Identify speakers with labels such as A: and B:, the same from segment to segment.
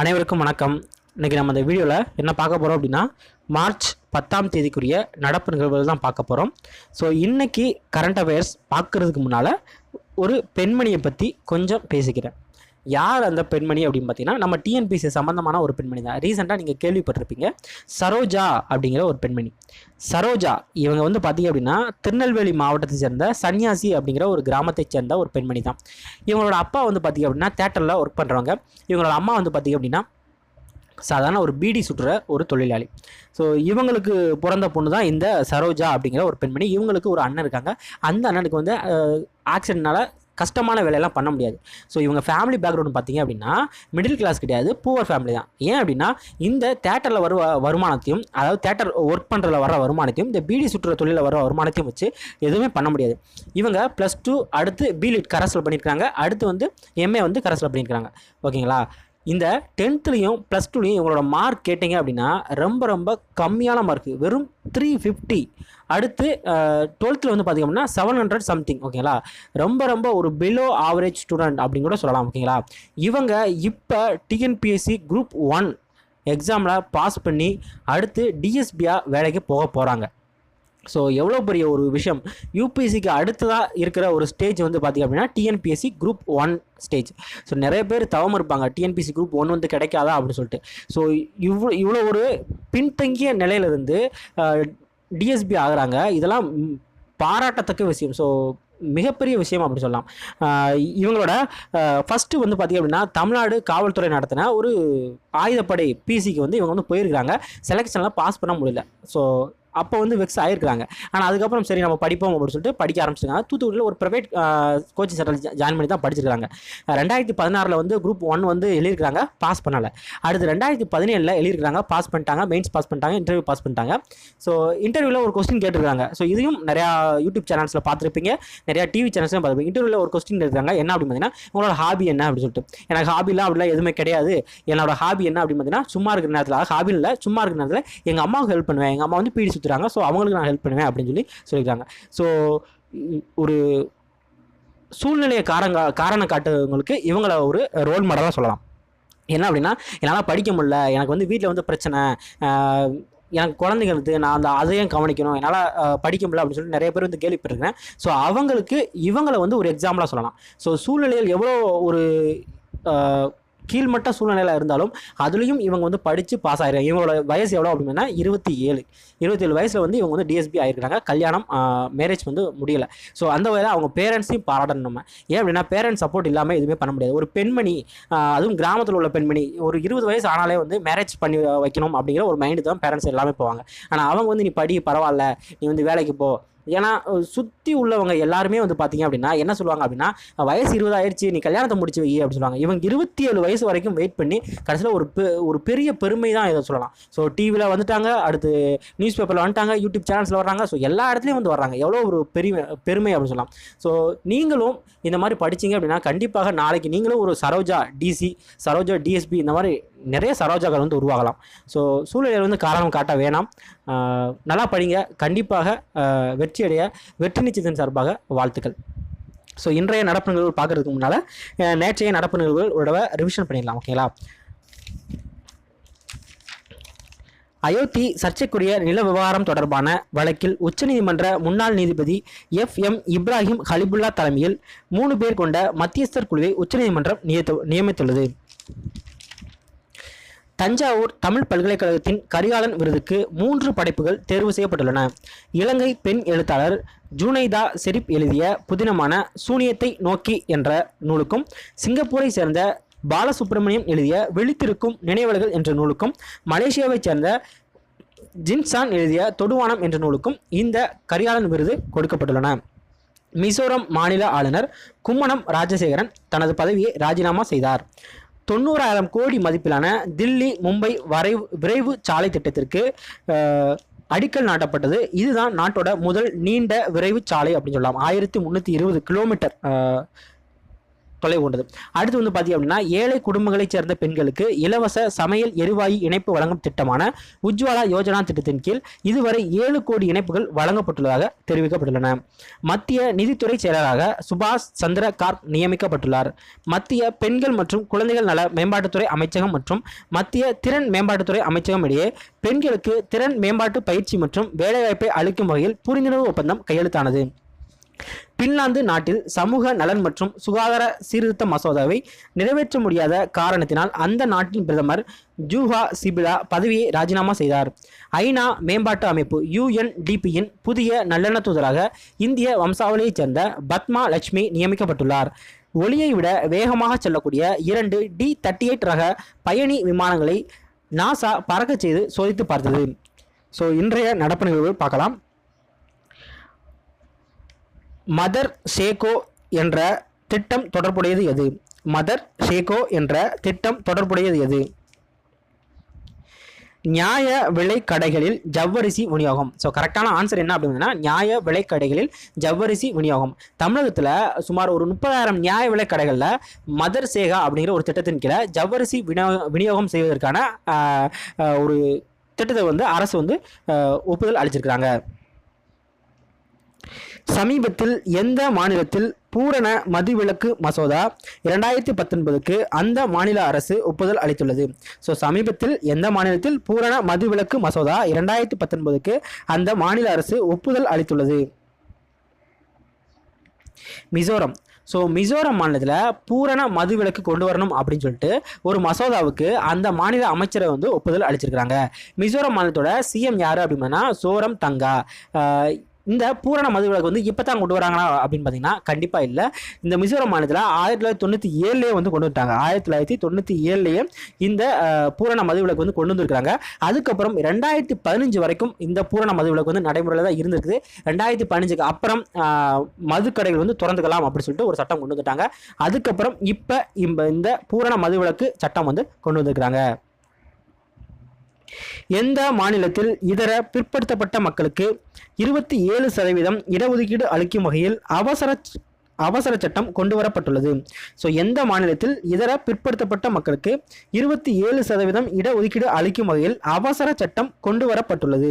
A: அனைவருக்கும் வணக்கம். இன்றைக்கி நம்ம இந்த வீடியோவில் என்ன பார்க்க போகிறோம் அப்படின்னா மார்ச் பத்தாம் தேதிக்குரிய நடப்பு நிகழ்வுகள் தான் பார்க்க போகிறோம் ஸோ இன்றைக்கி கரண்ட் அஃபேர்ஸ் பார்க்குறதுக்கு முன்னால் ஒரு பெண்மணியை பற்றி கொஞ்சம் பேசிக்கிறேன். யார் அந்த பெண்மணி அப்படின்னு பார்த்தீங்கன்னா நம்ம டிஎன்பிசி சம்மந்தமான ஒரு பெண்மணி தான். ரீசெண்டாக நீங்கள் கேள்விப்பட்டிருப்பீங்க. சரோஜா அப்படிங்கிற ஒரு பெண்மணி. சரோஜா இவங்க வந்து பார்த்தீங்க அப்படின்னா திருநெல்வேலி மாவட்டத்தை சேர்ந்த சன்னியாசி அப்படிங்கிற ஒரு கிராமத்தை சேர்ந்த ஒரு பெண்மணி தான். இவங்களோட அப்பா வந்து பார்த்தீங்க அப்படின்னா தேட்டரில் ஒர்க் பண்ணுறவங்க இவங்களோட அம்மா வந்து பார்த்தீங்க அப்படின்னா சாதாரண ஒரு பீடி சுற்றுற ஒரு தொழிலாளி. ஸோ இவங்களுக்கு பிறந்த பொண்ணு தான் இந்த சரோஜா அப்படிங்கிற ஒரு பெண்மணி. இவங்களுக்கு ஒரு அண்ணன் இருக்காங்க. அந்த அண்ணனுக்கு வந்து ஆக்சிடென்ட்னால கஷ்டமான வேலையெல்லாம் பண்ண முடியாது. ஸோ இவங்க ஃபேமிலி பேக்ரவுண்ட் பார்த்தீங்க அப்படின்னா மிடில் கிளாஸ் கிடையாது பூவர் ஃபேமிலி தான். ஏன் அப்படின்னா இந்த தேட்டரில் வர வருமானத்தையும் அதாவது தேட்டர் ஒர்க் பண்ணுறதுல வர வருமானத்தையும் இந்த பீடி சுற்றுற தொழிலில் வர வருமானத்தையும் வச்சு எதுவுமே பண்ண முடியாது. இவங்க ப்ளஸ் டூ அடுத்து பிலிட் கரஸில் பண்ணியிருக்காங்க அடுத்து வந்து எம்ஏ வந்து கரஸில் பண்ணியிருக்காங்க ஓகேங்களா? இந்த டென்த்துலேயும் ப்ளஸ் டூலையும் இவங்களோட மார்க் கேட்டிங்க அப்படின்னா ரொம்ப ரொம்ப கம்மியான மார்க் வெறும் த்ரீ ஃபிஃப்டி அடுத்து டுவெல்த்தில் வந்து பார்த்திங்க அப்படின்னா செவன் ஹண்ட்ரட் சம்திங் ஓகேங்களா ரொம்ப ரொம்ப ஒரு பிலோ ஆவரேஜ் ஸ்டூடெண்ட் அப்படின்னு கூட சொல்லலாம் ஓகேங்களா இவங்க இப்போ டிஎன்பிஎஸ்சி குரூப் ஒன் எக்ஸாமில் பாஸ் பண்ணி அடுத்து டிஎஸ்பியாக வேலைக்கு போக போகிறாங்க ஸோ எவ்வளோ பெரிய ஒரு விஷயம்? யூபிஎஸ்சிக்கு அடுத்ததாக இருக்கிற ஒரு ஸ்டேஜ் வந்து பார்த்திங்க அப்படின்னா TNPSC group one stage so நிறைய பேர் தவம் இருப்பாங்க. டிஎன்பிஎஸ்சி குரூப் ஒன் வந்து கிடைக்காதா அப்படின்னு சொல்லிட்டு. ஸோ இவ்வளோ இவ்வளோ ஒரு பின்தங்கிய நிலையிலிருந்து டிஎஸ்பி ஆகிறாங்க. இதெல்லாம் பாராட்டத்தக்க விஷயம். ஸோ மிகப்பெரிய விஷயம் அப்படி சொல்லலாம். இவங்களோட ஃபஸ்ட்டு வந்து பார்த்திங்க அப்படின்னா தமிழ்நாடு காவல்துறை நடத்தின ஒரு ஆயுதப்படை பிசிக்கு வந்து இவங்க வந்து போயிருக்காங்க செலெக்ஷன்லாம் பாஸ் பண்ண முடியல. ஸோ அப்போ வந்து வெக்ஸ் ஆயிருக்காங்க ஆனால் அதுக்கப்புறம் சரி நம்ம படிப்போம் அப்படின்னு சொல்லிட்டு படிக்க ஆரம்பிச்சிருக்காங்க. தூத்துக்குடியில் ஒரு ப்ரைவேட் கோச்சிங் சென்டர் ஜாயின் பண்ணி தான் படிச்சிருக்காங்க. ரெண்டாயிரத்தி பதினாறில் வந்து குரூப் ஒன் வந்து எழுதியிருக்காங்க பாஸ் பண்ணலை. அடுத்து ரெண்டாயிரத்தி பதினேழில் எழுதியிருக்காங்க பாஸ் பண்ணிட்டாங்க மெயின்ஸ் பாஸ் பண்ணிட்டாங்க இன்டர்வியூ பாஸ் பண்ணிட்டாங்க. ஸோ இன்டர்வியூவில் ஒரு கொஸ்டின் கேட்டிருக்காங்க. ஸோ இதையும் நிறையா யூடியூப் சேனல்ஸில் பார்த்துருப்பீங்க. நிறையா டிவி சேனல்ஸ்லாம் பார்த்துருப்பீங்க. இன்டர்வியூவில் ஒரு கொஸ்டின் கேட்டிருக்காங்க. என்ன அப்படின்னு பார்த்தீங்கன்னா உங்களோட ஹாபி என்ன? அப்படின்னு சொல்லிட்டு. எனக்கு ஹாபிலாம் அப்படிலாம் எதுவுமே கிடையாது. என்னோட ஹாபி என்ன அப்படின்னு பார்த்தீங்கன்னா சும்மா இருக்கிற நேரத்தில் ஹாபி இல்லை சும்மா இருக்கிற நேரத்தில் எங்கள் அம்மாவுக்கு ஹெல்ப் பண்ணுவேன். எங்கள் அம்மா வந்து பீடி சுற்றுறாங்க ஸோ அவங்களுக்கு நான் ஹெல்ப் பண்ணுவேன் அப்படின்னு சொல்லி சொல்லியிருக்காங்க. ஸோ ஒரு சூழ்நிலையை காரங்க காரணம் காட்டுறவங்களுக்கு இவங்கள ஒரு ரோல் மாடலாக சொல்லலாம். என்ன அப்படின்னா என்னால் படிக்க முடில எனக்கு வந்து வீட்டில் வந்து பிரச்சனை எனக்கு குழந்தைங்களுக்கு நான் அந்த அதையும் கவனிக்கணும் என்னால் படிக்க முடியல அப்படின்னு சொல்லி நிறைய பேர் வந்து கேள்விப்பட்டிருக்கேன் ஸோ அவங்களுக்கு இவங்களை வந்து ஒரு எக்ஸாம்பிளாக சொல்லலாம். ஸோ சூழ்நிலையில் எவ்வளோ ஒரு கீழ்மட்ட சூழ்நிலையில் இருந்தாலும் அதுலேயும் இவங்க வந்து படித்து பாஸ் ஆகிருக்காங்க இவங்களோட வயசு எவ்வளோ அப்படின்னா இருபத்தி ஏழு. இருபத்தி ஏழு வயசில் வந்து இவங்க வந்து டிஎஸ்பி ஆகிருக்காங்க கல்யாணம் மேரேஜ் வந்து முடியல. ஸோ அந்த வகையில் அவங்க பேரண்ட்ஸையும் பாராட்டணும் நம்ம. ஏன் அப்படின்னா பேரண்ட்ஸ் சப்போர்ட் இல்லாமல் எதுவுமே பண்ண முடியாது. ஒரு பெண்மணி அதுவும் கிராமத்தில் உள்ள பெண்மணி ஒரு இருபது வயசு ஆனாலே வந்து மேரேஜ் பண்ணி வைக்கணும் அப்படிங்கிற ஒரு மைண்டு தான் பேரண்ட்ஸ் எல்லாமே போவாங்க. ஆனால் அவங்க வந்து நீ படி பரவாயில்ல. நீ வந்து வேலைக்கு போ. ஏன்னா சுற்றி உள்ளவங்க எல்லாருமே வந்து பார்த்தீங்க அப்படின்னா என்ன சொல்லுவாங்க அப்படின்னா வயசு இருபது ஆயிடுச்சு நீ கல்யாணத்தை முடிச்சு வை அப்படின்னு சொல்லுவாங்க. இவங்க இருபத்தி ஏழு வயசு வரைக்கும் வெயிட் பண்ணி கடைசியில் ஒரு பெ- ஒரு பெரிய பெருமை தான் இதை சொல்லலாம். ஸோ டிவியில் வந்துட்டாங்க அடுத்து நியூஸ் பேப்பரில் வந்துட்டாங்க யூடியூப் சேனல்ஸில் வர்றாங்க. ஸோ எல்லா இடத்துலையும் வந்து வர்றாங்க. எவ்வளோ ஒரு பெரிய பெருமை அப்படின்னு சொல்லலாம். ஸோ நீங்களும் இந்த மாதிரி படிச்சீங்க அப்படின்னா கண்டிப்பாக நாளைக்கு நீங்களும் ஒரு சரோஜா டிசி சரோஜா டிஎஸ்பி இந்த மாதிரி நிறைய சரோஜாக்கள் வந்து உருவாகலாம். ஸோ சூழ்நிலை வந்து காரணம் காட்ட வேணாம். ஆஹ் நல்லா படிங்க. கண்டிப்பாக வெற்றியடைய வெற்றி அடைய வெற்றி நிச்சயத்தின் சார்பாக வாழ்த்துக்கள். ஸோ இன்றைய நடப்பு நிகழ்வுகள் பார்க்கறதுக்கு முன்னால் நேற்றைய நடப்பு நிகழ்வுகள் ஒரு தடவை ரிவிஷன் பண்ணிடலாம் ஓகேங்களா அயோத்தி சர்ச்சைக்குரிய நில விவகாரம் தொடர்பான வழக்கில் உச்சநீதிமன்ற முன்னாள் நீதிபதி எஃப் எம் இப்ராஹிம் ஹலிபுல்லா தலைமையில் மூணு பேர் கொண்ட மத்தியஸ்தர் குழுவை உச்சநீதிமன்றம் நியமித்துள்ளது. தஞ்சாவூர் தமிழ் பல்கலைக்கழகத்தின் கரிகாலன் விருதுக்கு மூன்று படைப்புகள் தேர்வு செய்யப்பட்டுள்ளன. இலங்கை பெண் எழுத்தாளர் ஜூனைதா செரிப் எழுதிய புதினமான சூனியத்தை நோக்கி என்ற நூலுக்கும் சிங்கப்பூரை சேர்ந்த பாலசுப்ரமணியம் எழுதிய விழித்திருக்கும் நினைவல்கள் என்ற நூலுக்கும் மலேசியாவைச் சேர்ந்த ஜின்சான் எழுதிய தொடுவானம் என்ற நூலுக்கும் இந்த கரிகாலன் விருது கொடுக்கப்பட்டுள்ளன. மிசோரம் மாநில ஆளுநர் கும்மனம் ராஜசேகரன் தனது பதவியை ராஜினாமா செய்தார். தொண்ணூறாயிரம் கோடி மதிப்பிலான தில்லி மும்பை வரைவு விரைவு சாலை திட்டத்திற்கு அடிக்கல் நாட்டப்பட்டது. இதுதான் நாட்டோட முதல் நீண்ட விரைவு சாலை அப்படின்னு சொல்லலாம். ஆயிரத்தி முந்நூற்றி இருபது கிலோமீட்டர் தொலை கொண்டது அடுத்து வந்து பார்த்தீங்க அப்படின்னா ஏழை குடும்பங்களைச் சேர்ந்த பெண்களுக்கு இலவச சமையல் எரிவாயு இணைப்பு வழங்கும் திட்டமான உஜ்வாலா யோஜனா திட்டத்தின் கீழ் இதுவரை ஏழு கோடி இணைப்புகள் வழங்கப்பட்டுள்ளதாக தெரிவிக்கப்பட்டுள்ளன. மத்திய நிதித்துறை செயலராக சுபாஷ் சந்திர கார்க் நியமிக்கப்பட்டுள்ளார். மத்திய பெண்கள் மற்றும் குழந்தைகள் நல மேம்பாட்டுத்துறை அமைச்சகம் மற்றும் மத்திய திறன் மேம்பாட்டுத்துறை அமைச்சகம் இடையே பெண்களுக்கு திறன் மேம்பாட்டு பயிற்சி மற்றும் வேலைவாய்ப்பை அளிக்கும் வகையில் புரிந்துணர்வு ஒப்பந்தம் கையெழுத்தானது. பின்லாந்து நாட்டில் சமூக நலன் மற்றும் சுகாதார சீர்திருத்த மசோதாவை நிறைவேற்ற முடியாத காரணத்தினால் அந்த நாட்டின் பிரதமர் ஜூஹா சிபிலா பதவியை ராஜினாமா செய்தார். ஐநா மேம்பாட்டு அமைப்பு யுஎன்டிபியின் புதிய நல்லெண்ண தூதராக இந்திய வம்சாவளியைச் சேர்ந்த பத்மா லட்சுமி நியமிக்கப்பட்டுள்ளார். ஒளியை விட வேகமாக செல்லக்கூடிய இரண்டு டி தேர்ட்டி எயிட் ரக பயணி விமானங்களை நாசா பறக்கச் செய்து சோதித்து பார்த்தது. ஸோ இன்றைய நடப்பு நிகழ்வு பார்க்கலாம். மதர் ஷேகோ என்ற திட்டம் தொடர்புடையது எது? மதர் சேகோ என்ற திட்டம் தொடர்புடையது எது? நியாய விலை கடைகளில் ஜவ்வரிசி விநியோகம். ஸோ கரெக்டான ஆன்சர் என்ன அப்படின்னா நியாய விலை கடைகளில் ஜவ்வரிசி விநியோகம். தமிழகத்தில் சுமார் ஒரு முப்பதாயிரம் நியாய விலை கடைகளில் மதர் சேகா அப்படிங்கிற ஒரு திட்டத்தின் கீழே ஜவ்வரிசி விநியோக விநியோகம் செய்வதற்கான ஒரு திட்டத்தை வந்து அரசு வந்து ஒப்புதல் அளிச்சிருக்கிறாங்க. சமீபத்தில் எந்த மாநிலத்தில் பூரண மதுவிலக்கு மசோதா இரண்டாயிரத்தி பத்தொன்பதுக்கு அந்த மாநில அரசு ஒப்புதல் அளித்துள்ளது? ஸோ சமீபத்தில் எந்த மாநிலத்தில் பூரண மதுவிலக்கு மசோதா இரண்டாயிரத்தி பத்தொன்பதுக்கு அந்த மாநில அரசு ஒப்புதல் அளித்துள்ளது? மிசோரம். ஸோ மிசோரம் மாநிலத்தில் பூரண மதுவிலக்கு கொண்டு வரணும் அப்படின்னு சொல்லிட்டு ஒரு மசோதாவுக்கு அந்த மாநில அமைச்சரை வந்து ஒப்புதல் அளிச்சிருக்கிறாங்க. மிசோரம் மாநிலத்தோட சிஎம் யார் அப்படின்னா சோரம் தங்கா. இந்த பூரண மதுவிலக்கு வந்து இப்போ தான் கொண்டு வராங்களா அப்படின்னு பார்த்தீங்கன்னா கண்டிப்பாக இல்லை. இந்த மிசோரம் மாநிலத்தில் ஆயிரத்தி தொள்ளாயிரத்தி தொண்ணூற்றி ஏழுலேயே வந்து கொண்டு வந்துட்டாங்க. ஆயிரத்தி தொள்ளாயிரத்தி தொண்ணூற்றி ஏழுலேயே இந்த பூரண மதுவிலக்கு வந்து கொண்டு வந்திருக்காங்க அதுக்கப்புறம் ரெண்டாயிரத்தி பதினஞ்சு வரைக்கும் இந்த பூரண மதுவிலக்கு வந்து நடைமுறையில் தான் இருந்திருக்குது. ரெண்டாயிரத்தி பதினஞ்சுக்கு அப்புறம் மதுக்கடைகள் வந்து திறந்துக்கலாம் அப்படின்னு சொல்லிட்டு ஒரு சட்டம் கொண்டு வந்துட்டாங்க. அதுக்கப்புறம் இப்போ இந்த இந்த பூரண மதுவிலக்கு சட்டம் வந்து கொண்டு வந்திருக்கிறாங்க. எந்த மாநிலத்தில் இதர பிற்படுத்தப்பட்ட மக்களுக்கு இருபத்தி ஏழு சதவீதம் இடஒதுக்கீடு அளிக்கும் வகையில் அவசர அவசர சட்டம் கொண்டு வரப்பட்டுள்ளது ஸோ எந்த மாநிலத்தில் இதர பிற்படுத்தப்பட்ட மக்களுக்கு இருபத்தி ஏழு சதவீதம் இடஒதுக்கீடு அளிக்கும் வகையில் அவசர சட்டம் கொண்டு வரப்பட்டுள்ளது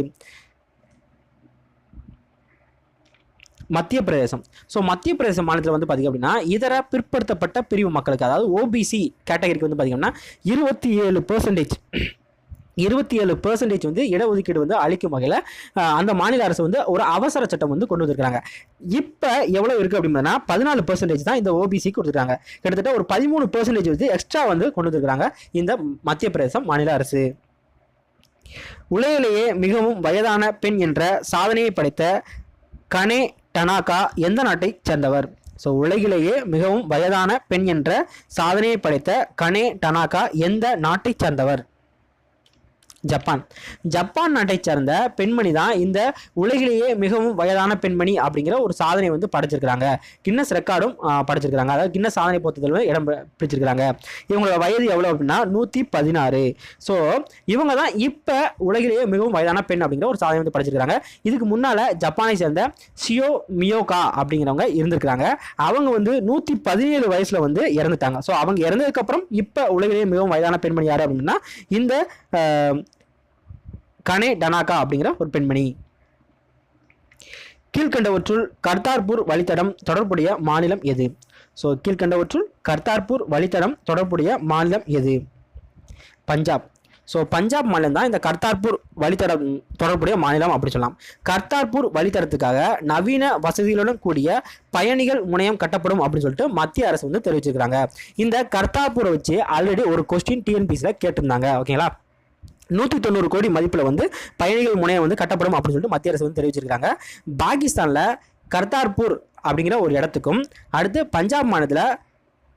A: மத்திய பிரதேசம் ஸோ மத்திய பிரதேச மாநிலத்தில் வந்து பார்த்திங்க அப்படின்னா இதர பிற்படுத்தப்பட்ட பிரிவு மக்களுக்கு அதாவது ஓபிசி கேட்டகரிக்கு வந்து பார்த்திங்கன்னா இருபத்தி ஏழு பர்சன்டேஜ் இருபத்தி ஏழு பெர்சன்டேஜ் வந்து இடஒதுக்கீடு வந்து அளிக்கும் வகையில் அந்த மாநில அரசு வந்து ஒரு அவசர சட்டம் வந்து கொண்டு வந்திருக்காங்க இப்போ எவ்வளோ இருக்குது அப்படின்னா பதினாலு பெர்சன்டேஜ் தான் இந்த ஓபிசிக்கு கொடுத்துருக்காங்க. கிட்டத்தட்ட ஒரு பதிமூணு பெர்சன்டேஜ் வந்து எக்ஸ்ட்ரா வந்து கொண்டு வந்திருக்காங்க இந்த மத்திய பிரதேசம் மாநில அரசு. உலகிலேயே மிகவும் வயதான பெண் என்ற சாதனையை படைத்த கனே டனாகா எந்த நாட்டைச் சேர்ந்தவர்? ஸோ உலகிலேயே மிகவும் வயதான பெண் என்ற சாதனையை படைத்த கனே டனாகா எந்த நாட்டைச் சேர்ந்தவர்? ஜப்பான். ஜப்பான் நாட்டை சேர்ந்த பெண்மணி தான் இந்த உலகிலேயே மிகவும் வயதான பெண்மணி அப்படிங்கிற ஒரு சாதனை வந்து படைச்சிருக்கிறாங்க. கின்னஸ் ரெக்கார்டும் படைச்சிருக்கிறாங்க. அதாவது கின்னஸ் சாதனை பொறுத்ததில் இடம் பிடிச்சிருக்கிறாங்க. இவங்களோட வயது எவ்வளோ அப்படின்னா நூற்றி பதினாறு. ஸோ இவங்க தான் இப்போ உலகிலேயே மிகவும் வயதான பெண் அப்படிங்கிற ஒரு சாதனை வந்து படைச்சிருக்கிறாங்க. இதுக்கு முன்னால் ஜப்பானை சேர்ந்த சியோ மியோகா அப்படிங்கிறவங்க இருந்திருக்கிறாங்க. அவங்க வந்து நூற்றி பதினேழு வயசில் வந்து இறந்துட்டாங்க. ஸோ அவங்க இறந்ததுக்கப்புறம் இப்போ உலகிலேயே மிகவும் வயதான பெண்மணி யார் அப்படின்னா இந்த கனே டனாகா அப்படிங்கிற ஒரு பெண்மணி. கீழ்கண்டவற்றுள் கர்த்தார்பூர் வழித்தடம் தொடர்புடைய மாநிலம் எது? ஸோ கீழ்கண்டவற்றுள் கர்த்தார்பூர் வழித்தடம் தொடர்புடைய மாநிலம் எது? பஞ்சாப். ஸோ பஞ்சாப் மாநிலம் தான் இந்த கர்த்தார்பூர் வழித்தடம் தொடர்புடைய மாநிலம் அப்படி சொல்லலாம். கர்த்தார்பூர் வழித்தடத்துக்காக நவீன வசதிகளுடன் கூடிய பயணிகள் முனையம் கட்டப்படும் அப்படின்னு சொல்லிட்டு மத்திய அரசு வந்து தெரிவிச்சிருக்கிறாங்க. இந்த கர்த்தார்பூரை வச்சு ஆல்ரெடி ஒரு கொஸ்டின் டிஎன்பிசியில் கேட்டிருந்தாங்க. ஓகேங்களா நூற்றி தொண்ணூறு கோடி மதிப்பில் வந்து பயணிகள் முனையம் வந்து கட்டப்படும் அப்படின்னு சொல்லிட்டு மத்திய அரசு வந்து தெரிவிச்சிருக்காங்க. பாகிஸ்தானில் கர்தார்பூர் அப்படிங்கிற ஒரு இடத்துக்கும் அடுத்து பஞ்சாப் மாநிலத்தில்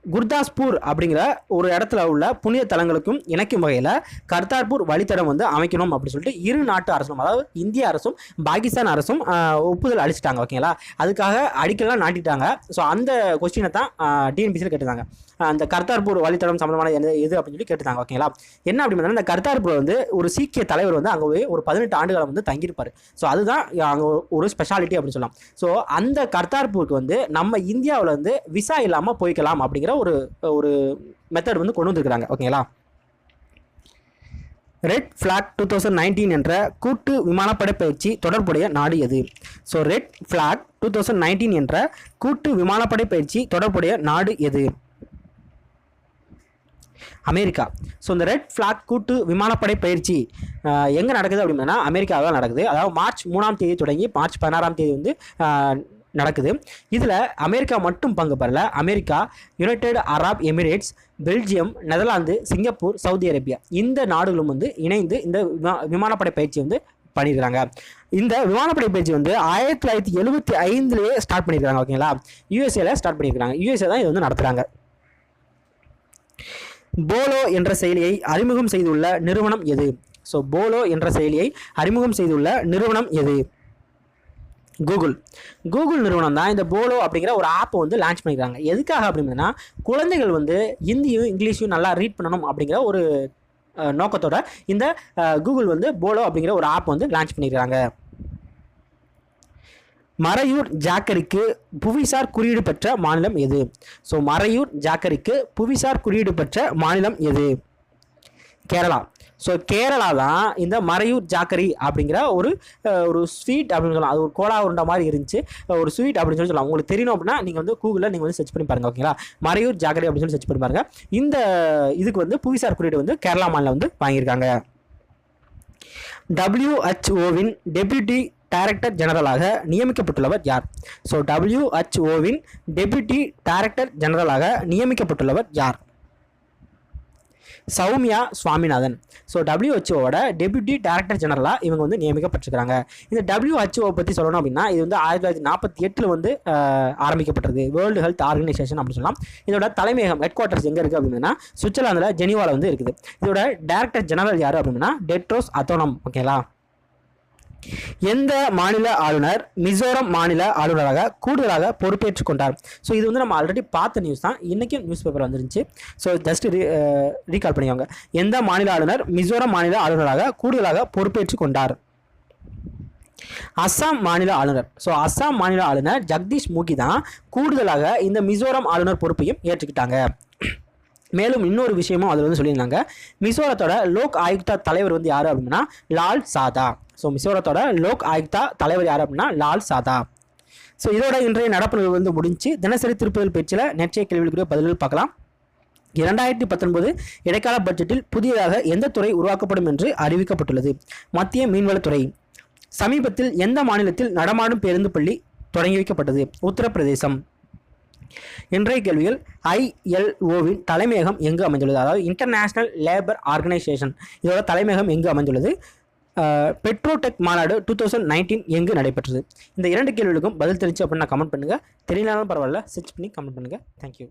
A: குர்தாஸ்பூர் அப்படிங்கிற ஒரு இடத்துல உள்ள புனித தலங்களுக்கும் இணைக்கும் வகையில் கர்தார்பூர் வழித்தடம் வந்து அமைக்கணும் அப்படின்னு சொல்லிட்டு இரு நாட்டு அரசும் அதாவது இந்திய அரசும் பாகிஸ்தான் அரசும் ஒப்புதல் அளிச்சிட்டாங்க ஓகேங்களா? அதுக்காக அடிக்கலாம் நாட்டிட்டாங்க. ஸோ அந்த கொஸ்டினை தான் டிஎன்பிசியில் கேட்டிருந்தாங்க. அந்த கர்த்தார்பூர் வழித்தடம் சம்மந்தமான எது எது அப்படின்னு சொல்லி கேட்டுருந்தாங்க ஓகேங்களா? என்ன அப்படின்னு பார்த்தா இந்த கர்த்தார்பூர் வந்து ஒரு சீக்கிய தலைவர் வந்து அங்கே போய் ஒரு பதினெட்டு ஆண்டுகாலம் வந்து தங்கியிருப்பார். ஸோ அதுதான் அங்கே ஒரு ஸ்பெஷாலிட்டி அப்படின்னு சொல்லலாம். ஸோ அந்த கர்த்தார்பூருக்கு வந்து நம்ம இந்தியாவில் வந்து விசா இல்லாமல் போய்க்கலாம் அப்படிங்கிற ஒரு ஒரு மெத்தட் வந்து கொண்டு வந்திருக்கிறாங்க. ஓகேங்களா? Red flag two thousand nineteen என்ற கூட்டு விமானப்படை பயிற்சி தொடர்புடைய நாடு எது? So red flag two thousand nineteen என்ற கூட்டு விமானப்படை பயிற்சி தொடர்புடைய நாடு எது? அமெரிக்கா. ஸோ இந்த ரெட் ஃப்ளாக் கூட்டு விமானப்படை பயிற்சி எங்கே நடக்குது அப்படின்னா அமெரிக்காவில் தான் நடக்குது. அதாவது மார்ச் மூணாம் தேதி தொடங்கி மார்ச் பதினாறாம் தேதி வந்து நடக்குது. இதில் அமெரிக்கா மட்டும் பங்கு பெறல. America United Arab Emirates Belgium Netherlands Singapore Saudi Arabia இந்த நாடுகளும் வந்து இணைந்து இந்த விமா விமானப்படை பயிற்சி வந்து பண்ணியிருக்காங்க இந்த விமானப்படை பயிற்சி வந்து ஆயிரத்தி தொள்ளாயிரத்தி எழுபத்தி ஐந்துலேயே ஸ்டார்ட் பண்ணியிருக்காங்க ஓகேங்களா யூஎஸ்ஏல ஸ்டார்ட் பண்ணியிருக்காங்க யூஎஸ்ஏ தான் இது வந்து நடத்துகிறாங்க போலோ என்ற செயலியை அறிமுகம் செய்துள்ள நிறுவனம் எது? ஸோ போலோ என்ற செயலியை அறிமுகம் செய்துள்ள நிறுவனம் எது? கூகுள். கூகுள் நிறுவனம் தான் இந்த போலோ அப்படிங்கிற ஒரு ஆப்பை வந்து லான்ச் பண்ணிக்கிறாங்க எதுக்காக அப்படின்னா குழந்தைகள் வந்து ஹிந்தியும் இங்கிலீஷையும் நல்லா ரீட் பண்ணணும் அப்படிங்கிற ஒரு நோக்கத்தோட இந்த கூகுள் வந்து போலோ அப்படிங்கிற ஒரு ஆப் வந்து லான்ச் பண்ணியிருக்காங்க மறையூர் ஜாக்கரிக்கு புவிசார் குறியீடு பெற்ற மாநிலம் எது? ஸோ மறையூர் ஜாக்கரிக்கு புவிசார் குறியீடு பெற்ற மாநிலம் எது? கேரளா. ஸோ கேரளா தான் இந்த மறையூர் ஜாக்கரி அப்படிங்கிற ஒரு ஒரு ஸ்வீட் அப்படின்னு சொல்லலாம். அது ஒரு கோலா உருண்டை மாதிரி இருந்துச்சு. ஒரு ஸ்வீட் அப்படின்னு சொல்லி சொல்லலாம். உங்களுக்கு தெரியணும் அப்படின்னா நீங்கள் வந்து கூகுளில் நீங்கள் வந்து சர்ச் பண்ணி பாருங்கள் ஓகேங்களா மறையூர் ஜாக்கரி அப்படின்னு சொல்லி சர்ச் பண்ணி பாருங்க. இந்த இதுக்கு வந்து புவிசார் குறியீடு வந்து கேரளா மாநிலம் வந்து வாங்கியிருக்காங்க. டபிள்யூஹெச்ஓவின் டெப்யூட்டி டைரக்டர் ஜெனரலாக நியமிக்கப்பட்டுள்ளவர் யார்? ஸோ டபிள்யூஹெச்ஓவின் டெப்யூட்டி டைரக்டர் ஜெனரலாக நியமிக்கப்பட்டுள்ளவர் யார்? சௌமியா சுவாமிநாதன். ஸோ டபிள்யூஹெச்ஓட டெப்யூட்டி டைரக்டர் ஜெனரலாக இவங்க வந்து நியமிக்கப்பட்டிருக்கிறாங்க. இந்த டபிள்யூஹெச்ஓ பற்றி சொல்லணும் அப்படின்னா இது வந்து ஆயிரத்தி தொள்ளாயிரத்தி நாற்பத்தி எட்டில் வந்து ஆரம்பிக்கப்பட்டது. வேர்ல்டு ஹெல்த் ஆர்கனைசேஷன் அப்படின்னு சொல்லலாம். இதோட தலைமையகம் ஹெட் குவார்ட்டர்ஸ் எங்கே இருக்குது அப்படின்னா சுவிட்சர்லாந்தில் ஜெனிவாவில் வந்து இருக்குது. இதோட டைரக்டர் ஜெனரல் யார் அப்படின்னா டெட்ரோஸ் அத்தோனம் ஓகேங்களா எந்த மாநில ஆளுநர் மிசோரம் மாநில ஆளுநராக கூடுதலாக பொறுப்பேற்றுக் கொண்டார்? ஸோ இது வந்து நம்ம ஆல்ரெடி பார்த்த நியூஸ் தான். இன்றைக்கும் நியூஸ் பேப்பர் வந்துருந்துச்சு ஸோ ஜஸ்ட் ரீகால் பண்ணிக்கோங்க. எந்த மாநில ஆளுநர் மிசோரம் மாநில ஆளுநராக கூடுதலாக பொறுப்பேற்றுக் கொண்டார்? அஸ்ஸாம் மாநில ஆளுநர். ஸோ அஸ்ஸாம் மாநில ஆளுநர் ஜெகதீஷ் முகி தான் கூடுதலாக இந்த மிசோரம் ஆளுநர் பொறுப்பையும் ஏற்றுக்கிட்டாங்க. மேலும் இன்னொரு விஷயமும் அதில் வந்து சொல்லியிருந்தாங்க. மிசோரத்தோட லோக் ஆயுக்தா தலைவர் வந்து யார் அப்படின்னா லால் சாதா. ஸோ மிசோரத்தோட லோக் ஆயுக்தா தலைவர் யார் அப்படின்னா லால் சாதா. ஸோ இதோட இன்றைய நடப்பு நிகழ்வு வந்து முடிஞ்சு தினசரி திருப்புதல் பேச்சில் நேற்றைய கேள்விகளுக்கு பதில்கள் பார்க்கலாம். இரண்டாயிரத்தி பத்தொன்பது இடைக்கால பட்ஜெட்டில் புதியதாக எந்த துறை உருவாக்கப்படும் என்று அறிவிக்கப்பட்டுள்ளது. மத்திய மீன்வளத்துறை. சமீபத்தில் எந்த மாநிலத்தில் நடமாடும் பேருந்து பள்ளி தொடங்கி வைக்கப்பட்டது? உத்தரப்பிரதேசம். இன்றைய கேள்விகள் ஐஎல்ஓவின் தலைமையகம் எங்கு அமைந்துள்ளது? அதாவது இன்டர்நேஷனல் லேபர் ஆர்கனைசேஷன் இதோட தலைமையகம் எங்கு அமைந்துள்ளது? பெட்ரோடெக் மாநாடு டூ தௌசண்ட் நைன்டீன் எங்கு நடைபெற்றது? இந்த இரண்டு கேள்விகளுக்கும் பதில் தெரிஞ்சு அப்படின்னா கமெண்ட் பண்ணுங்கள் தெரியலனாலும் பரவாயில்ல சர்ச் பண்ணி கமெண்ட் பண்ணுங்கள் தேங்க்யூ